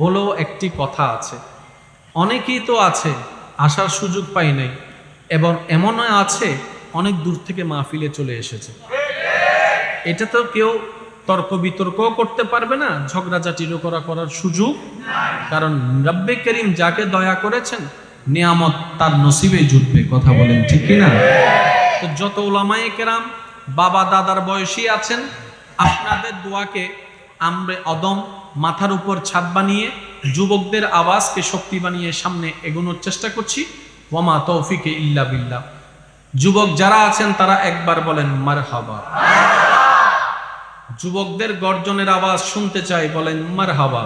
বলেও একটি কথা আছে। অনেকেই তো আছে, আসার সুযোগ পাই নাই, এবং এমনও আছে, অনেক দূর থেকে মাহফিলে চলে এসেছে। এটা তো কেউ তর্ক বিতর্কও করতে পারবে না, ঝগড়াঝাটিরও করা করার সুযোগ। কারণ রব্বে করিম যাকে দয়া করেছেন, নিয়ামত তার নসিবে জুটবে, কথা বলেন ঠিক না তো যত ওলামায়ে কেরাম, বাবা দাদার বয়সী আছেন, আপনাদের দোয়াকে আমরা অদম মাথার উপর ছাদ বানিয়ে যুবকদের আওয়াজকে শক্তি বানিয়ে সামনে এগোনোর চেষ্টা করছি। ওয়ামা তৌফিকে ইল্লা বিল্লাহ। যুবক যারা আছেন, তারা একবার বলেন মার হাবা যুবকদের গর্জনের আওয়াজ শুনতে চাই, বলেন মার হাবা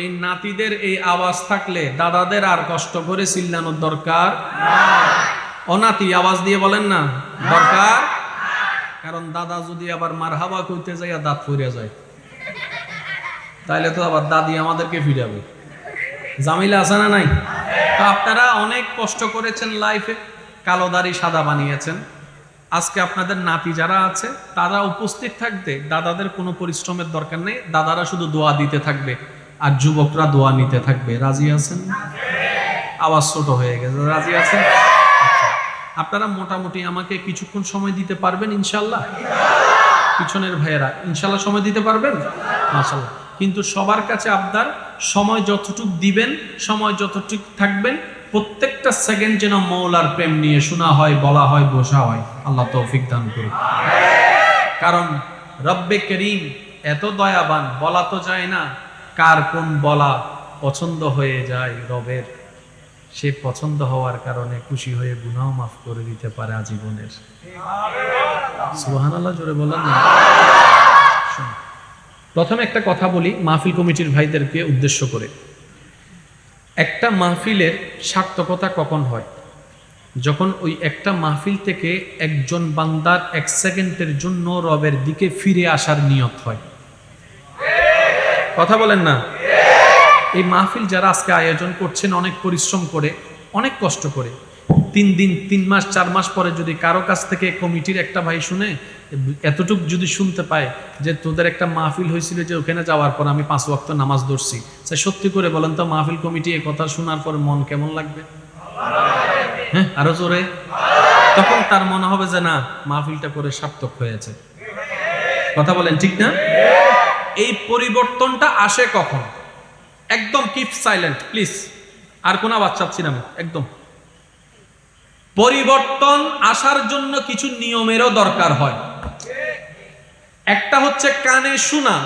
এই নাতিদের এই আওয়াজ থাকলে দাদাদের আর কষ্ট করে চিল্লানোর দরকার। অনাতি, আওয়াজ দিয়ে বলেন না, দরকার? কারণ দাদা যদি আবার মার হাবা কইতে যায় দাঁত ফিরে যায়, তাইলে তো আবার দাদি আমাদেরকে ফিরাবে। জামিলা আছে না নাই? তো আপনারা অনেক কষ্ট করেছেন লাইফে, কালো দাড়ি সাদা বানিয়েছেন। আজকে আপনাদের নাতি যারা আছে, তারা উপস্থিত থাকতে দাদাদের কোনো পরিশ্রমের দরকার নেই। দাদারা শুধু দোয়া দিতে থাকবে আর যুবকরা দোয়া নিতে থাকবে। রাজি আছেন? আওয়াজ ছোট হয়ে গেছে। রাজি আছেন। আপনারা মোটামুটি আমাকে কিছুক্ষণ সময় দিতে পারবেন, ইনশাল্লাহ? পিছনের ভাইয়েরা, ইনশাল্লাহ সময় দিতে পারবেন? মাশাল্লাহ। কিন্তু সবার কাছে আপনার সময় যতটুক দিবেন, সময় যতটুক থাকবেন, প্রত্যেকটা সেকেন্ড যেন মৌলার প্রেম নিয়ে শোনা হয়, বলা হয়, বসা হয়। আল্লাহ তৌফিক দান করুন কারণ রব্বে করিম এত দয়াবান, বলা তো যায় না কার কোন বলা পছন্দ হয়ে যায় রবের। সে পছন্দ হওয়ার কারণে খুশি হয়ে গুনাহ মাফ করে দিতে পারে আজীবনের। আল্লাহ জোরে বলেন প্রথমে একটা কথা বলি মাহফিল কমিটির ভাইদেরকে উদ্দেশ্য করে। একটা মাহফিলের সার্থকতা কখন হয়? যখন ওই একটা মাহফিল থেকে একজন বান্দার এক সেকেন্ডের জন্য রবের দিকে ফিরে আসার নিয়ত হয়। কথা বলেন না। এই মাহফিল যারা আজকে আয়োজন করছেন, অনেক পরিশ্রম করে, অনেক কষ্ট করে। তিন দিন, তিন মাস, চার মাস পরে যদি কারও কাছ থেকে কমিটির একটা ভাই শুনে, এতটুক যদি শুনতে পায় যে তোদের একটা মাহফিল হয়েছিল যে ওখানে যাওয়ার পর আমি পাঁচ ওয়াক্ত নামাজ ধরছি সে সত্যি করে বলেন তো, মাহফিল কমিটি এই কথা শোনার পর মন কেমন লাগবে? হ্যাঁ আরও জোরে? তখন তার মনে হবে যে না, মাহফিলটা করে সার্থক হয়েছে। কথা বলেন ঠিক না? এই পরিবর্তনটা আসে কখন? একদম কিপ সাইলেন্ট প্লিজ আর কোনো আওয়াজ চাচ্ছি না একদম। পরিবর্তন আসার জন্য কিছু নিয়মেরও দরকার হয়। একটা হচ্ছে কানে শোনা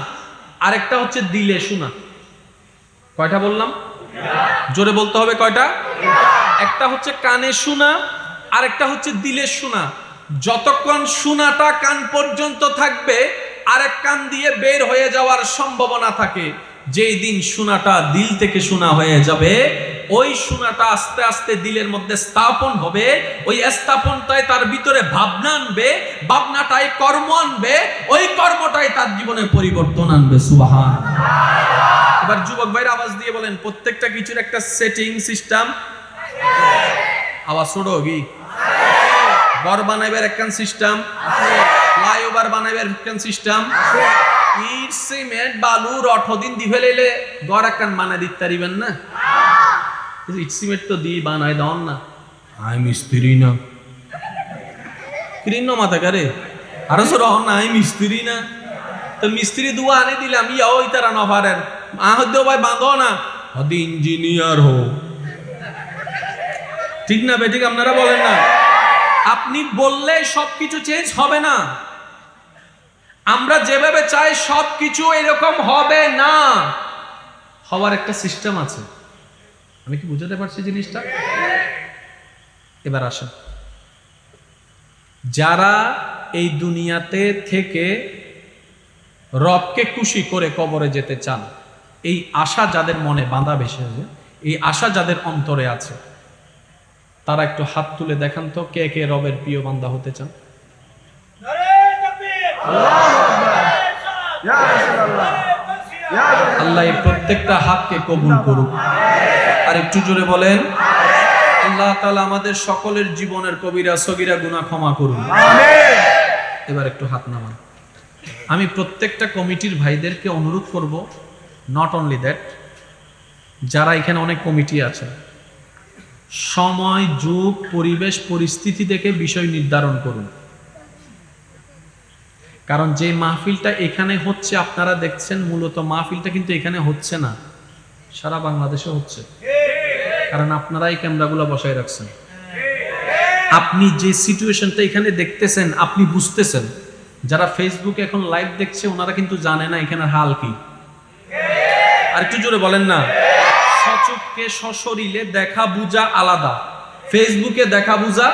আর একটা হচ্ছে দিলে শোনা। কয়টা বললাম? জোরে বলতে হবে কয়টা? একটা হচ্ছে কানে শোনা আর একটা হচ্ছে দিলে শোনা। যতক্ষণ শোনাটা কান পর্যন্ত থাকবে, আরেক কান দিয়ে বের হয়ে যাওয়ার সম্ভাবনা থাকে। যেই দিন শোনাটা দিল থেকে শোনা হয়ে যাবে ওই শোনাটা আস্তে আস্তে দিলের মধ্যে স্থাপন হবে। ওই স্থাপনটাই তার ভিতরে ভাবনা আনবে ভাবনাটাই কর্ম আনবে ওই কর্মটাই তার জীবনে পরিবর্তন আনবে সুবাহান। এবার যুবক ভাইয়ের আওয়াজ দিয়ে বলেন প্রত্যেকটা কিছুর একটা সেটিং সিস্টেম আওয়াজ ছোট কি? ঘর বানাইবার একখান সিস্টেম ফ্লাইওভার বানাইবার একখান সিস্টেম ইট সিমেন্ট বালু রঠ দিন দি ফেলেলে ঘর একখান বানাই দিতে পারিবেন না। ইট সিমেন্ট তো দি বানাই দাও না। আই মিস্ত্রি না কিরিন মাথা কারে? আরও সর না আই মিস্ত্রি না তো মিস্ত্রি দুয়া আনে দিলাম ইয়া ওই তারা নফারের আহ দেও ভাই বাঁধো না। হদি ইঞ্জিনিয়ার হো। ঠিক না বেঠিক আপনারা বলেন না। আপনি বললে সবকিছু চেঞ্জ হবে না। আমরা যেভাবে চাই সবকিছু এরকম হবে না। হওয়ার একটা সিস্টেম আছে। আমি কি বুঝাতে পারছি জিনিসটা? এবার আসেন। যারা এই দুনিয়াতে থেকে রবকে খুশি করে কবরে যেতে চান, এই আশা যাদের মনে বাঁধা বেশি আছে এই আশা যাদের অন্তরে আছে, তারা একটু হাত তুলে দেখান তো কে কে রবের প্রিয় বান্দা হতে চান। আল্লাহ এই প্রত্যেকটা হাতকে কবুল করুক। আর একটু জোরে বলেন আল্লাহ তাআলা আমাদের সকলের জীবনের কবিরা সগিরা গুনাহ ক্ষমা করুন। এবার একটু হাত নামান। আমি প্রত্যেকটা কমিটির ভাইদেরকে অনুরোধ করব নট অনলি দ্যাট যারা এখানে অনেক কমিটি আছে সময় যুগ পরিবেশ পরিস্থিতি দেখে বিষয় নির্ধারণ করুন। কারণ যে মাহফিলটা এখানে হচ্ছে, আপনারা দেখছেন মূলত মাহফিলটা কিন্তু এখানে হচ্ছে না, সারা বাংলাদেশে হচ্ছে। কারণ আপনারা এই ক্যামেরাগুলো বসায় রাখছেন। আপনি যে সিচুয়েশনটা এখানে দেখতেছেন, আপনি বুঝতেছেন। যারা ফেসবুকে এখন লাইভ দেখছে, ওনারা কিন্তু জানে না এখানে হাল কি। আর একটু জোরে বলেন না। সচককে সশরীরে দেখা বুঝা আলাদা। ফেসবুকে দেখা বুঝা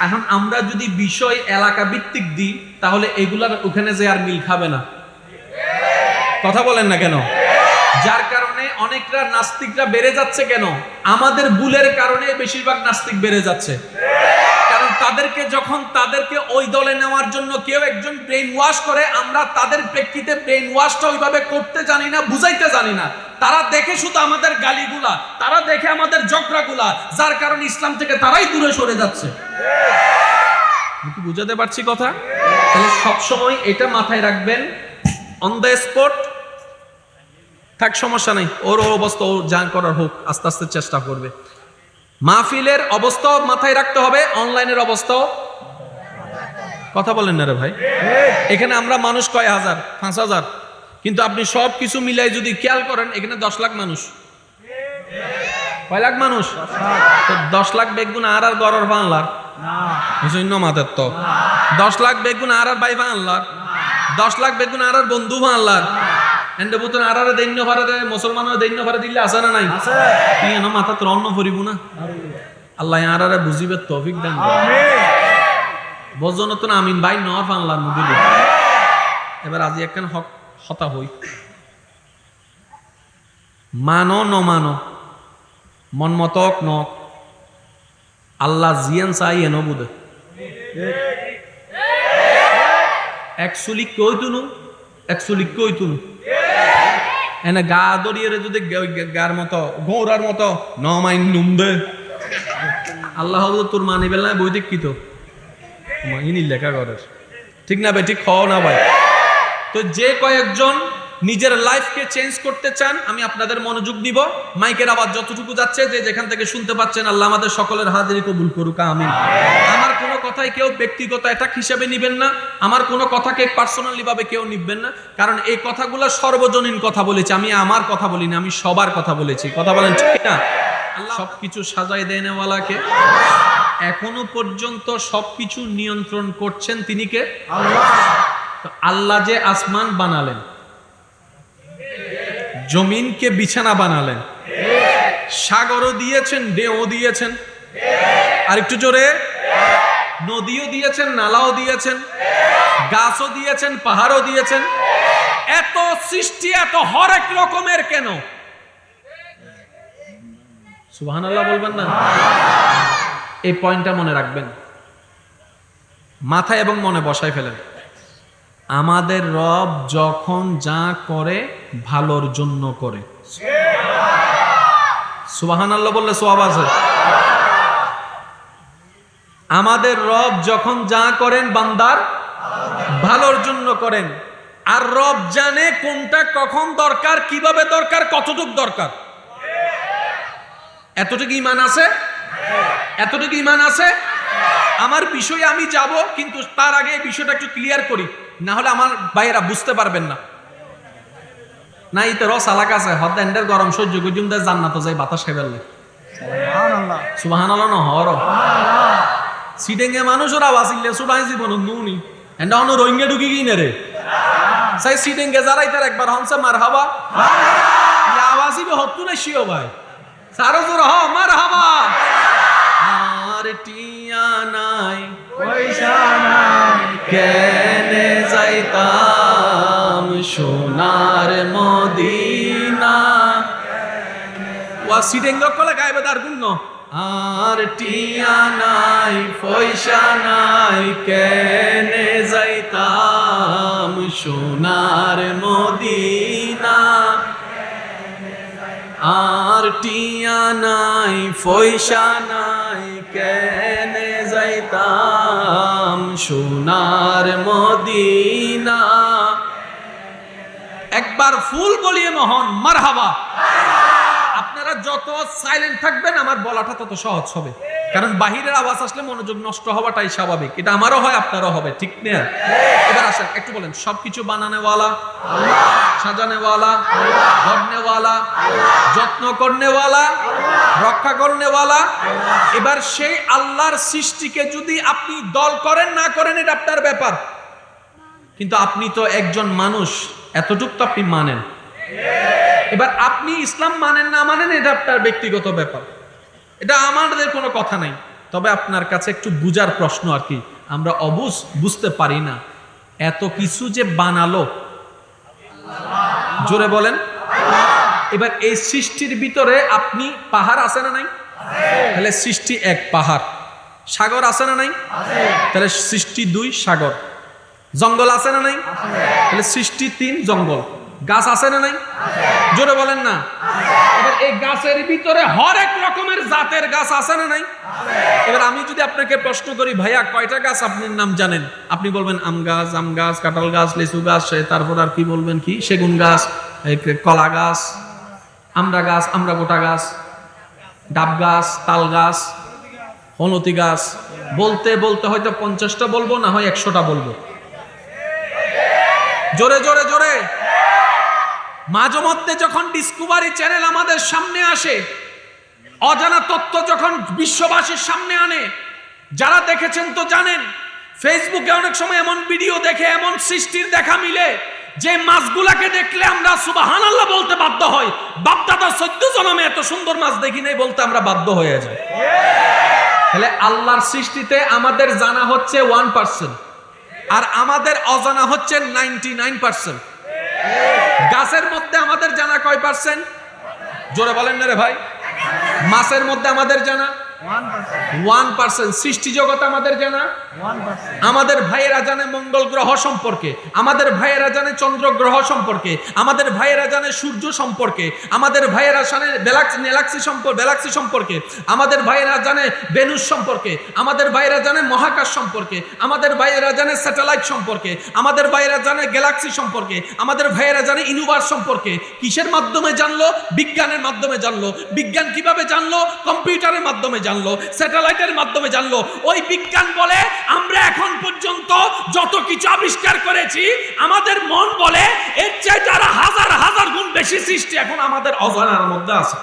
এখন আমরা যদি বিষয় এলাকা ভিত্তিক দিই, তাহলে এগুলার ওখানে যে আর মিল খাবে না। কথা বলেন না কেন? যার কারণে অনেকরা নাস্তিকরা বেড়ে যাচ্ছে কেন? আমাদের ভুলের কারণে বেশিরভাগ নাস্তিক বেড়ে যাচ্ছে। তাদেরকে যখন তাদেরকে ওই দলে নেওয়ার জন্য কেউ একজন ব্রেন ওয়াশ করে, আমরা তাদের প্রেক্ষিতে ব্রেন ওয়াশটা ওইভাবে করতে জানি না, বুঝাইতে জানি না। তারা দেখে শুধু আমাদের গালিগুলা, তারা দেখে আমাদের ঝগড়াগুলা যার কারণে ইসলাম থেকে তারাই দূরে সরে যাচ্ছে। বুঝাতে পারছি কথা? তাহলে সবসময় এটা মাথায় রাখবেন অন দ্য স্পট থাক, সমস্যা নাই ওর অবস্থা, ওর যা করার হোক, আস্তে আস্তে চেষ্টা করবে। মাহফিলের অবস্থাও মাথায় রাখতে হবে অনলাইনের অবস্থাও কথা বলেন না রে ভাই। এখানে আমরা মানুষ কয় হাজার? পাঁচ হাজার। কিন্তু আপনি সব কিছু মিলাই যদি খেয়াল করেন এখানে দশ লাখ মানুষ। কয় লাখ মানুষ? দশ লাখ বেগুন আর আর গড়র বাংলার শূন্য মাতের তো। দশ লাখ বেগুন আর আর বাই বাংলার দশ লাখ বেগুন আর আর বন্ধু বাংলার এন্ড বুতন ভারতে মুসলমানের দৈন্য দিলে আছে না নাই? তুই এনো মাথা তোর অন্ন ভরিব না? আল্লাহ আর আর বুঝিবে তৌফিক দেন বজন তো আমিন ভাই নর বাংলার মুদিল এবার আজি একখান হক হতা হই। মানো ন মানো মন মতক নক আল্লাহ জিয়ান চাই এনো বুধে কই তুনু? একচুয়ালি কই তুনু? এনে গা দরিয়ে যদি গার মতো গৌরার মতো ন মাইন নুম দে। আল্লাহ তোর মানি বেলা বই দেখি তো ইনি লেখা করার ঠিক না ভাই, ঠিক খাও না ভাই। তো যে কয়েকজন নিজের লাইফকে চেঞ্জ করতে চান, আমি আপনাদের মনোযোগ দিব। মাইকের আবার যতটুকু যাচ্ছে, যে যেখান থেকে শুনতে পাচ্ছেন, আল্লাহ আমাদের সকলের হাজিরি কবুল করুক কোনো কথাই কেউ ব্যক্তিগত অ্যাটাক হিসেবে নিবেন না আমার কোনো কথাকে পার্সোনালি ভাবে কেউ নিবেন না কারণ এই কথাগুলো সর্বজনীন কথা বলেছি আমি আমার কথা বলিনি আমি সবার কথা বলেছি কথা বলেন ঠিক না আল্লাহ। সবকিছু সাজাই দেয় নেওয়ালাকে। এখনও পর্যন্ত সবকিছু নিয়ন্ত্রণ করছেন তিনি কে? তো আল্লাহ যে আসমান বানালেন জমিনকে বিছানা বানালেন সাগরও দিয়েছেন ডেও দিয়েছেন। আর একটু জোরে। নদীও দিয়েছেন, নালাও দিয়েছেন, গাছও দিয়েছেন, পাহাড়ও দিয়েছেন। এত সৃষ্টি, এত হরেক রকমের কেন? সুবহান আল্লাহ বলবেন না? এই পয়েন্টটা মনে রাখবেন। মাথায় এবং মনে বসায় ফেলেন। আমাদের রব যখন যা করে, ভালোর জন্য করে। সুবাহান আল্লাহ বললে সোয়াব আছে। আমাদের রব যখন যা করেন বান্দার ভালোর জন্য করেন। আর রব জানে কোনটা কখন দরকার কীভাবে দরকার কতটুক দরকার। এতটুকু ইমান আছে? এতটুকু ইমান আছে? আমার বিষয়ে আমি যাব কিন্তু তার আগে এই বিষয়টা একটু ক্লিয়ার করি। না হলে আমার ভাইয়েরা বুঝতে পারবেন না। না এই তো রস আলাকা আছে। হদ এন্ডের গরম সহ্য করছুম দে জান্নাত যাই বাতাস খাইবেলে সুবাহান আল্লাহ ন হর সিডেঙ্গে মানুষ ওরা বাসিলে সুবাই জীবন নুনি। এন্ডা হন রোহিঙ্গা ঢুকি কি রে সাই সিডেঙ্গে যারাই তার একবার হনসে মার হাবা। আওয়াজই হত্তু না শিও ভাই। সারো জোর হ মার হাবা। আর টিয়া নাই। পয়সা নাই। কেনে যাইতাম সোনার মদিনা। ওয়া সিটেঙ্গ কলে গাইবে তার গুণ আর টিয়া নাই, পয়সা নাই, কেনে যাইতাম সোনার মদিনা। আর টিয়া নাই, পয়সা নাই, কেনে যাইতাম সোনার মদিনা। এক একবার ফুল বলিয়ে নহন মারহাবা। আপনারা যত সাইলেন্ট থাকবেন, আমার বলাটা তত সহজ হবে। কারণ বাহিরের আওয়াজ আসলে মনোযোগ নষ্ট হওয়াটাই স্বাভাবিক। এটা আমারও হয়, আপনারও হবে, ঠিক না? এবার আসেন, একটু বলেন, সবকিছু বানানেওয়ালা, সাজানেওয়ালা, গড়নেওয়ালা, যত্ন করনেওয়ালা, রক্ষা করনেওয়ালা, এবার সেই আল্লাহর সৃষ্টিকে যদি আপনি দল করেন, না করেন, এটা আপনার ব্যাপার। কিন্তু আপনি তো একজন মানুষ, এতটুক তো আপনি মানেন। এবার আপনি ইসলাম মানেন না মানেন, এটা আপনার ব্যক্তিগত ব্যাপার। এটা আমাদের কোনো কথা নাই। তবে আপনার কাছে একটু বুজার প্রশ্ন আর কি, আমরা অবুজ বুঝতে পারি না। এত কিছু যে বানালো। জোরে বলেন। এবার এই সৃষ্টির ভিতরে আপনি পাহাড় আছে না নাই? তাহলে সৃষ্টি এক পাহাড়। সাগর আছে না নাই? তাহলে সৃষ্টি দুই সাগর। জঙ্গল আছে না নাই? তাহলে সৃষ্টি তিন জঙ্গল। গাছ আছে না নাই? জোরে বলেন না। এবার এই গাছের ভিতরে হরেক রকমের জাতের গাছ আছে না নাই? এবার আমি যদি আপনাকে প্রশ্ন করি, ভাইয়া, কয়টা গাছ আপনার নাম জানেন? আপনি বলবেন, আম গাছ আম গাছ, কাঁঠাল গাছ, লিচু গাছ তারপর আর কি বলবেন কি? সেগুন গাছ কলা গাছ আমরা গাছ আমরা গোটা গাছ, ডাব গাছ, তাল গাছ হলতি গাছ। বলতে বলতে হয়তো পঞ্চাশটা বলব, না হয় একশোটা বলব। জোরে জোরে জোরে। মাঝে মধ্যে যখন ডিসকভারি চ্যানেল আমাদের সামনে আসে, অজানা তথ্য যখন বিশ্ববাসীর সামনে আনে, যারা দেখেছেন তো জানেন ফেসবুকে অনেক সময় এমন ভিডিও দেখে, এমন সৃষ্টির দেখা মিলে, যে মাছগুলাকে দেখলে আমরা সুবাহান আল্লাহ বলতে বাধ্য হই। বাপদাদা সদ্য জনমে এত সুন্দর মাছ দেখি নাই বলতে আমরা বাধ্য হয়ে যাই। তাহলে আল্লাহর সৃষ্টিতে আমাদের জানা হচ্ছে ওয়ান পার্সেন্ট আর আমাদের অজানা হচ্ছে নাইনটি নাইন পার্সেন্ট গাছের মধ্যে আমাদের জানা কয় পার্সেন্ট জোরে বলেন না রে ভাই। মাছের মধ্যে আমাদের জানা? ওয়ান পার্সেন্ট সৃষ্টি জগৎ আমাদের জানা? আমাদের ভাইয়েরা জানে মঙ্গল গ্রহ সম্পর্কে। আমাদের ভাইয়েরা জানে চন্দ্র গ্রহ সম্পর্কে। আমাদের ভাইয়েরা জানে সূর্য সম্পর্কে। আমাদের ভাইয়েরা জানে গ্যালাক্সি গ্যালাক্সি সম্পর্কে গ্যালাক্সি সম্পর্কে। আমাদের ভাইয়েরা জানে ভেনুস সম্পর্কে। আমাদের ভাইয়েরা জানে মহাকাশ সম্পর্কে। আমাদের ভাইয়েরা জানে স্যাটেলাইট সম্পর্কে। আমাদের ভাইয়েরা জানে গ্যালাক্সি সম্পর্কে। আমাদের ভাইয়েরা জানে ইউনিভার্স সম্পর্কে। কিসের মাধ্যমে জানলো? বিজ্ঞানের মাধ্যমে জানলো। বিজ্ঞান কীভাবে জানলো? কম্পিউটারের মাধ্যমে জানলো স্যাটেলাইটের মাধ্যমে জানলো। ওই বিজ্ঞান বলে, আমরা এখন পর্যন্ত যত কিছু আবিষ্কার করেছি, আমাদের মন বলে, এর চাইতে আরও হাজার হাজার গুণ বেশি সৃষ্টি এখন আমাদের অজানার মধ্যে আছে।